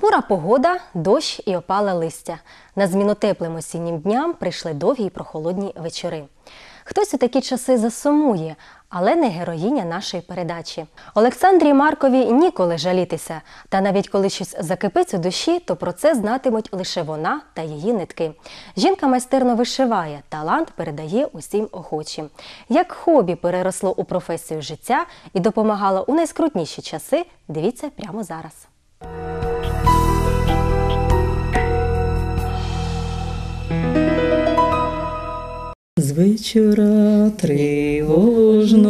Похмура погода, дощ і опале листя. На зміну теплим осіннім дням прийшли довгі й прохолодні вечори. Хтось у такі часи засумує, але не героїня нашої передачі. Олександрі Маркові ніколи жалітися. Та навіть коли щось закипить у душі, то про це знатимуть лише вона та її нитки. Жінка майстерно вишиває, талант передає усім охочим. Як хобі переросло у професію життя і допомагало у найскрутніші часи, дивіться прямо зараз. З вечора тривожного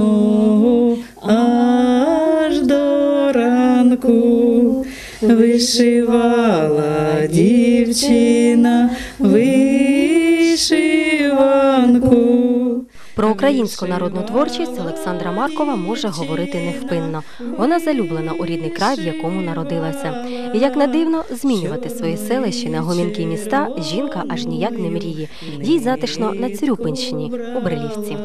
аж до ранку вишивала дівчина Про українську народну творчість Олександра Маркова може говорити невпинно. Вона залюблена у рідний край, в якому народилася. І як не дивно, змінювати своє селище на гомінки міста жінка аж ніяк не мріє. Їй затишно на Цюрюпинщині у Брилівці.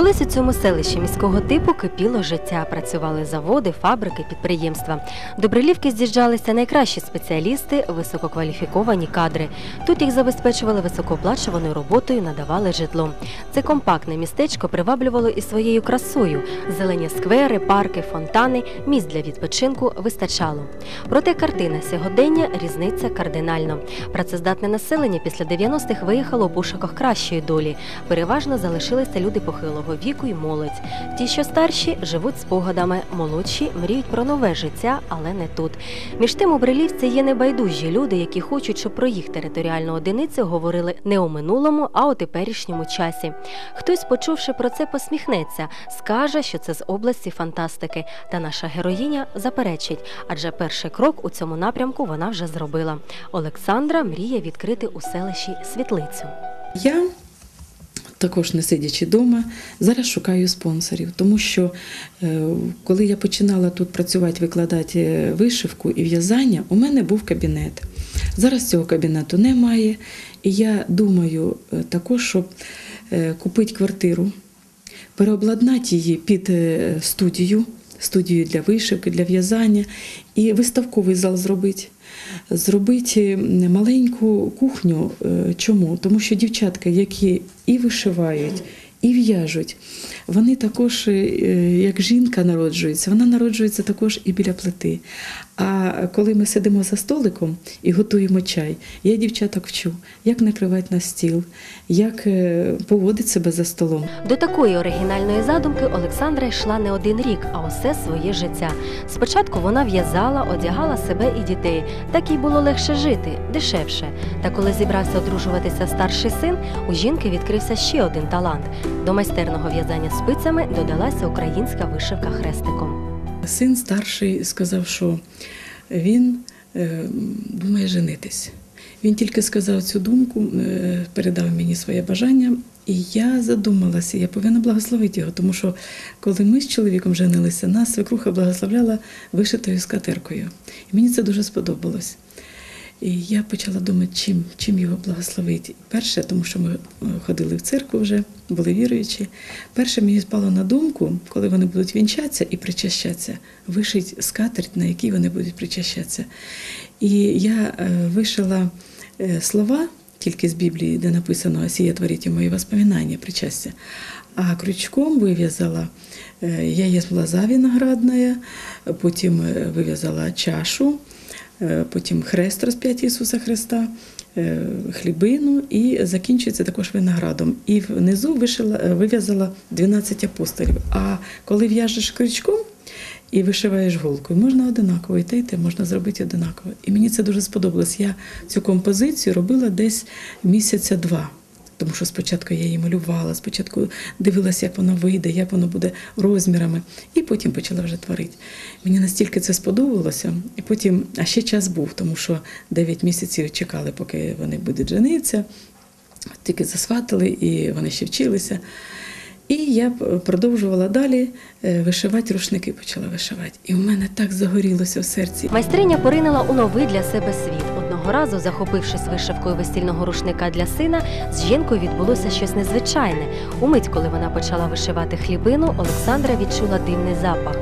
Колись у цьому селищі міського типу кипіло життя. Працювали заводи, фабрики, підприємства. До Брилівки з'їжджалися найкращі спеціалісти, висококваліфіковані кадри. Тут їх забезпечували високооплачуваною роботою, надавали житло. Це компактне містечко приваблювало і своєю красою. Зелені сквери, парки, фонтани, місць для відпочинку вистачало. Проте картина сьогодення різниця кардинально. Працездатне населення після 90-х виїхало у пошуках кращої долі. Переважно залишилися люди похилого віку і молодь. Ті, що старші, живуть спогадами, молодші мріють про нове життя, але не тут. Між тим у Брилівці є небайдужі люди, які хочуть, щоб про їх територіальну одиницю говорили не у минулому, а у теперішньому часі. Хтось, почувши про це, посміхнеться, скаже, що це з області фантастики. Та наша героїня заперечить, адже перший крок у цьому напрямку вона вже зробила. Олександра мріє відкрити у селищі світлицю. Я також не сидячи вдома, зараз шукаю спонсорів, тому що е, коли я починала тут працювати, викладати вишивку і в'язання, у мене був кабінет. Зараз цього кабінету немає. І я думаю е, також, щоб е, купити квартиру, переобладнати її під е, студію, студію для вишивки, для в'язання і виставковий зал зробити. Зробити маленьку кухню. Е, Чому? Тому що дівчатка, які і вишивають, і в'яжуть, вони також, е, як жінка народжується, вона народжується також і біля плити. А коли ми сидимо за столиком і готуємо чай, я дівчаток вчу, як накривати на стіл, як е, поводити себе за столом. До такої оригінальної задумки Олександра йшла не один рік, а усе своє життя. Спочатку вона в'язала, одягала себе і дітей. Так їй було легше жити, дешевше. Та коли зібрався одружуватися старший син, у жінки відкрився ще один талант. До майстерного в'язання спицями додалася українська вишивка хрестиком. Син старший сказав, що він е, думає женитись. Він тільки сказав цю думку, е, передав мені своє бажання, і я задумалася, я повинна благословити його, тому що коли ми з чоловіком женилися, нас свекруха благословляла вишитою скатеркою. І мені це дуже сподобалось. І я почала думати, чим, чим його благословити. Перше, тому що ми е, ходили в церкву вже, були віруючі. Перше мені спало на думку, коли вони будуть вінчатися і причащатися, вишить скатерть, на якій вони будуть причащатися. І я е, вишила е, слова тільки з Біблії, де написано «Осія творіть мої воспоминання, причастя. А крючком вив'язала я єсть лоза виноградна, потім вив'язала чашу. Е, потім хрест розп'ять Ісуса Христа, е, хлібину і закінчується також виноградом. І внизу вишила, е, вив'язала 12 апостолів. А коли в'яжеш крючком і вишиваєш голкою, можна одинаково і те, і те можна зробити одинаково. І мені це дуже сподобалось. Я цю композицію робила десь місяця два. Тому що спочатку я її малювала, спочатку дивилася, як воно вийде, як воно буде розмірами, і потім почала вже творити. Мені настільки це сподобалося, і потім, а ще час був, тому що 9 місяців чекали, поки вони будуть женитися, тільки засватали, і вони ще вчилися. І я продовжувала далі е, вишивати рушники, почала вишивати. І у мене так загорілося в серці. Майстриня поринила у новий для себе світ. Разу, захопившись вишивкою весільного рушника для сина, з жінкою відбулося щось незвичайне. Умить, коли вона почала вишивати хлібину, Олександра відчула дивний запах.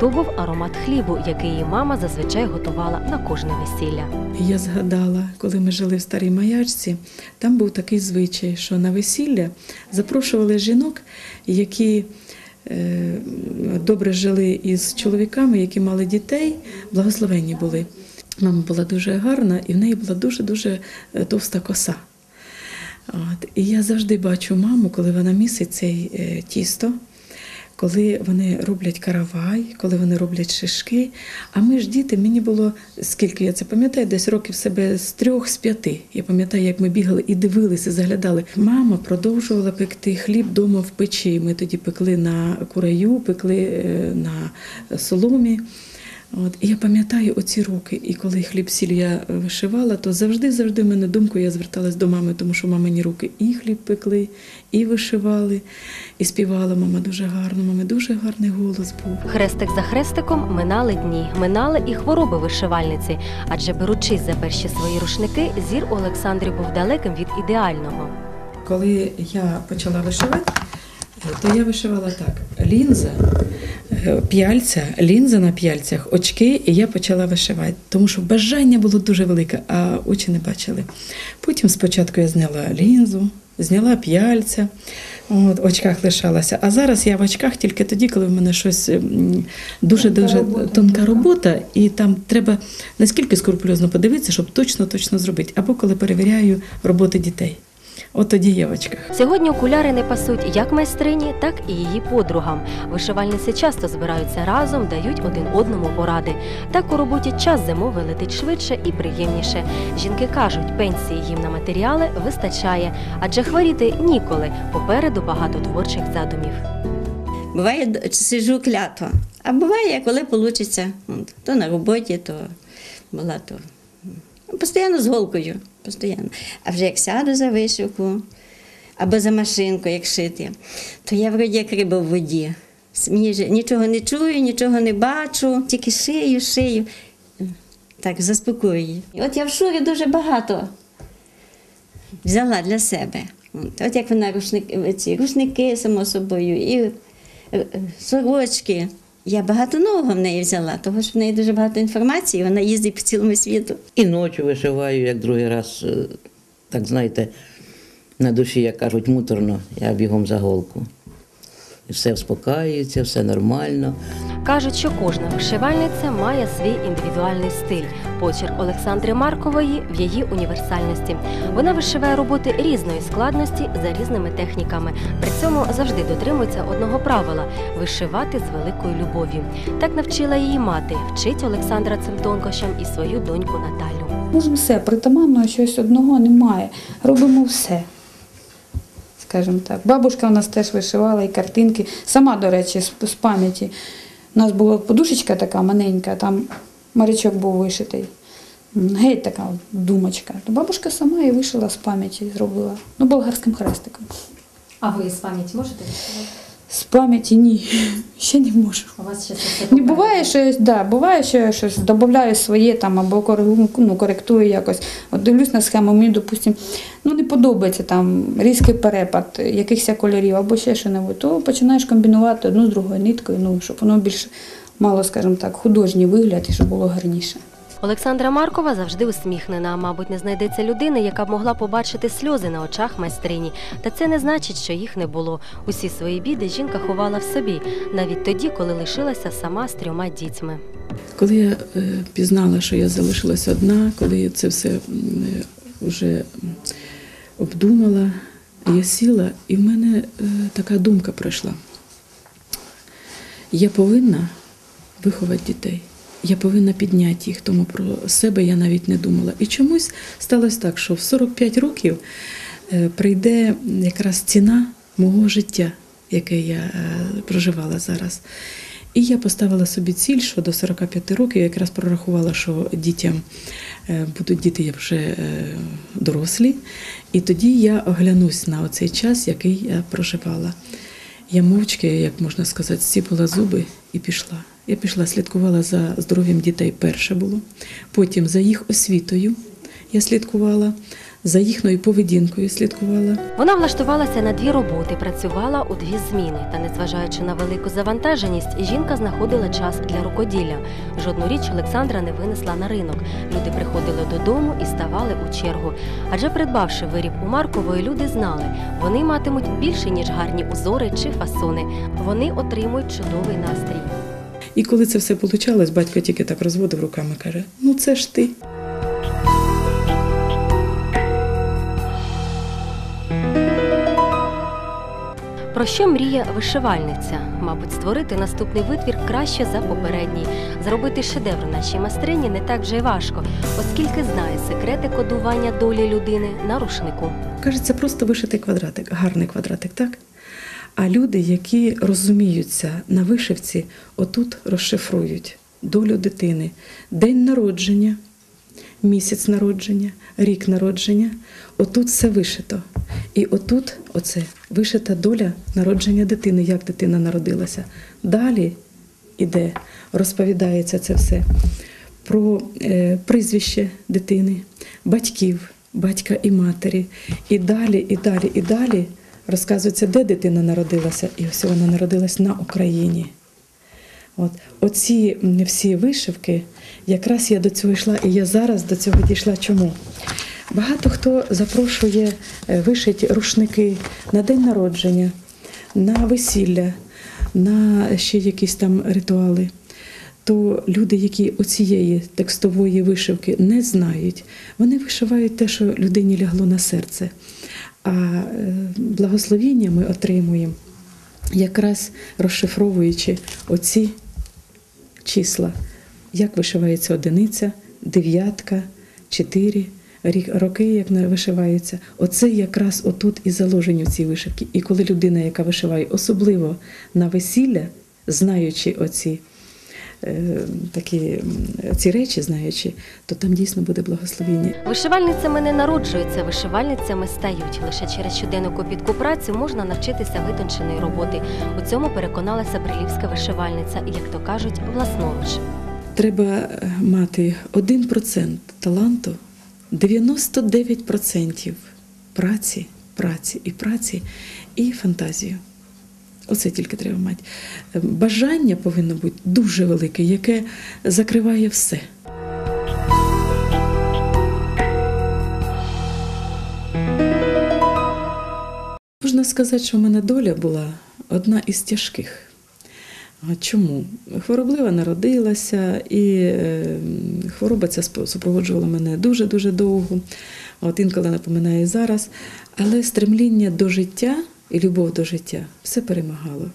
То був аромат хлібу, який її мама зазвичай готувала на кожне весілля. Я згадала, коли ми жили в старій маячці, там був такий звичай, що на весілля запрошували жінок, які е, добре жили із чоловіками, які мали дітей, благословенні були. Мама була дуже гарна, і в неї була дуже-дуже е, товста коса. От. І я завжди бачу маму, коли вона місить цей е, тісто, коли вони роблять каравай, коли вони роблять шишки. А ми ж діти, мені було скільки я це пам'ятаю, десь років себе з трьох, з п'яти. Я пам'ятаю, як ми бігали і дивилися, заглядали. Мама продовжувала пекти хліб вдома в печі. Ми тоді пекли на кураю, пекли е, на соломі. От, і я пам'ятаю оці роки, і коли хліб сіль я вишивала, то завжди, завжди в мене думку я зверталась до мами, тому що мамині руки і хліб пекли, і вишивали, і співала мама дуже гарно. Мами дуже гарний голос був. Хрестик за хрестиком минали дні, минали і хвороби вишивальниці, адже беручись за перші свої рушники, зір Олександрі був далеким від ідеального. Коли я почала вишивати, то я вишивала так: лінза, е, п'яльця, лінза на п'яльцях, очки, і я почала вишивати, тому що бажання було дуже велике, а очі не бачили. Потім спочатку я зняла лінзу, зняла п'яльця, от, в очках лишалася. А зараз я в очках тільки тоді, коли в мене щось м, дуже-дуже тонка робота, і там треба наскільки скрупульозно подивитися, щоб точно-точно зробити, або коли перевіряю роботи дітей. От тоді я в очках. Сьогодні окуляри не пасуть як майстрині, так і її подругам. Вишивальниці часто збираються разом, дають один одному поради. Так у роботі час зимовий летить швидше і приємніше. Жінки кажуть, пенсії їм на матеріали вистачає, адже хворіти ніколи. Попереду багато творчих задумів. Буває, сиджу клятва, а буває, коли вийде. То на роботі, то була то. Постійно з голкою. Постійно. А вже як сяду за вишивку або за машинку, як шити, то я вроді як риба в воді. Мені вже нічого не чую, нічого не бачу, тільки шию, шию. Так, заспокоюю. І От я в шурі дуже багато взяла для себе. От, от як вона рушники, ці рушники, само собою, і е, е, сорочки. Я багато нового в неї взяла, тому що в неї дуже багато інформації, вона їздить по цілому світу. І ночі вишиваю, як другий раз, е, так знаєте, на душі, як кажуть, муторно, я бігом за голку. І все вспокаюється, все нормально. Кажуть, що кожна вишивальниця має свій індивідуальний стиль. Почерк Олександри Маркової в її універсальності. Вона вишиває роботи різної складності за різними техніками. При цьому завжди дотримується одного правила вишивати з великою любов'ю. Так навчила її мати, вчить Олександра цим тонкощам і свою доньку Наталю. Можемо все, притаманного щось одного немає. Робимо все. Скажімо так. Бабушка у нас теж вишивала і картинки. Сама, до речі, з пам'яті. У нас була подушечка така маленька, там морячок був вишитий. Геть така думочка. Бабушка сама і вишила з пам'яті, зробила. Ну, болгарським хрестиком. А ви з пам'яті можете? З пам'яті ні. Ще не можу. У вас ще Не буває, що я- да, буває, що я щось додаю своє там або ну, коректую якось. От дивлюсь на схему, мені, допустим, ну не подобається там різкий перепад якихось кольорів або ще що небудь, то починаєш комбінувати одну з другою ниткою, ну, щоб воно більш мало, скажімо так, художній вигляд і щоб було гарніше. Олександра Маркова завжди усміхнена. Мабуть, не знайдеться людини, яка б могла побачити сльози на очах майстрині. Та це не значить, що їх не було. Усі свої біди жінка ховала в собі, навіть тоді, коли лишилася сама з трьома дітьми. Коли я е, пізнала, що я залишилась одна, коли я це все е, вже обдумала, я сіла, і в мене е, така думка прийшла. Я повинна виховати дітей. Я повинна підняти їх, тому про себе я навіть не думала. І чомусь сталося так, що в 45 років е, прийде якраз ціна мого життя, яке я е, проживала зараз. І я поставила собі ціль, що до 45 років я якраз прорахувала, що дітям е, будуть діти як вже дорослі. І тоді я оглянусь на оцей час, який я проживала. Я мовчки, як можна сказати, зціпила зуби і пішла. Я пішла, слідкувала за здоров'ям дітей перше було, потім за їх освітою. я слідкувала, за їхньою поведінкою слідкувала. Вона влаштувалася на дві роботи, працювала у дві зміни. Та незважаючи на велику завантаженість, жінка знаходила час для рукоділля. Жодну річ Олександра не винесла на ринок. Люди приходили додому і ставали у чергу. Адже придбавши виріб у Маркової, люди знали, вони матимуть більше ніж гарні узори чи фасони. Вони отримують чудовий настрій. І коли це все вийшло, батько тільки так розводив руками, каже: ну це ж ти. Про що мріє вишивальниця? Мабуть, створити наступний витвір краще за попередній. Зробити шедевр нашій майстрині не так вже й важко, оскільки знає секрети кодування долі людини на рушнику. Кажеться, просто вишитий квадратик, гарний квадратик, так? А люди, які розуміються на вишивці, отут розшифрують долю дитини, день народження, місяць народження, рік народження. Отут все вишито. І отут оце вишита доля народження дитини, як дитина народилася. Далі іде, розповідається це все про е, прізвище дитини, батьків, батька і матері. І далі, і далі, і далі розказується, де дитина народилася. І ось вона народилась на Україні. От оці всі вишивки, якраз я до цього йшла, і я зараз до цього дійшла. Чому? Багато хто запрошує е, вишити рушники на день народження, на весілля, на ще якісь там ритуали. То люди, які оцієї текстової вишивки не знають, вони вишивають те, що людині лягло на серце. А е, благословіння ми отримуємо, якраз розшифровуючи оці числа, як вишивається одиниця, дев'ятка, чотири роки, як не вишиваються. Оце якраз отут і заложені в цій вишивці. І коли людина, яка вишиває, особливо на весілля, знаючи оці. Е, Такі ці речі, знаючи, то там дійсно буде благословіння. Вишивальницями не народжуються, вишивальницями стають. Лише через щоденну копітку працю можна навчитися витонченої роботи. У цьому переконалася брилівська вишивальниця, як то кажуть, власноруч. Треба е, мати 1% таланту, 99% праці, праці і праці і фантазію. Оце тільки треба мати. Е, Бажання повинно бути дуже велике, яке закриває все. Можна сказати, що в мене доля була одна із тяжких. Чому? Хвороблива народилася, і е, хвороба ця супроводжувала мене дуже-дуже довго. От інколи напоминає і зараз. Але стремління до життя і любов до життя все перемагало.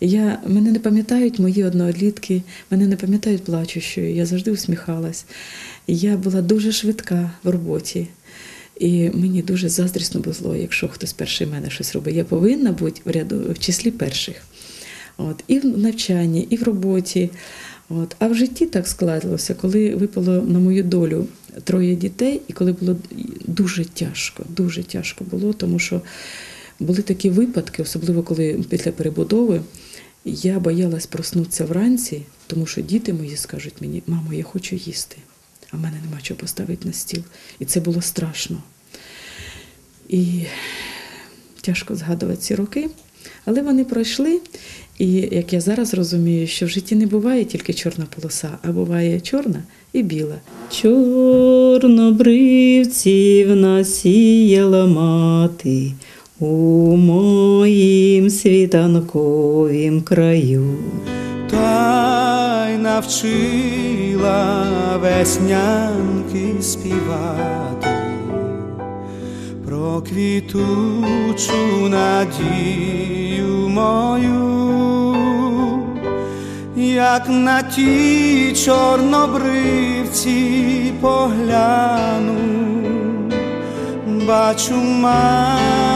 Я, мене не пам'ятають мої однолітки, мене не пам'ятають плачущою, я завжди усміхалась. Я була дуже швидка в роботі. І мені дуже заздрісно було, якщо хтось перший мене щось робить. Я повинна бути в ряду в числі перших. От, і в навчанні, і в роботі. От. А в житті так складалося, коли випало на мою долю троє дітей, і коли було дуже тяжко, дуже тяжко було, тому що були такі випадки, особливо коли після перебудови, я боялась проснутися вранці, тому що діти мої скажуть мені, мамо, я хочу їсти, а в мене нема чого поставити на стіл. І це було страшно. І тяжко згадувати ці роки, але вони пройшли. І як я зараз розумію, що в житті не буває тільки чорна полоса, а буває чорна і біла. Чорнобривців насіяла мати у моїм світанковім краю. та й навчила веснянки співати про квітучу надію мою, як на ті чорнобривці погляну, бачу матір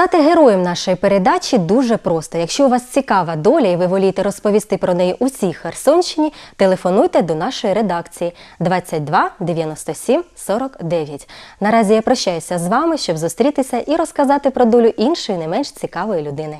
Стати героєм нашої передачі дуже просто. Якщо у вас цікава доля і ви волієте розповісти про неї усій Херсонщині, телефонуйте до нашої редакції 22 97 49. Наразі я прощаюся з вами, щоб зустрітися і розказати про долю іншої не менш цікавої людини.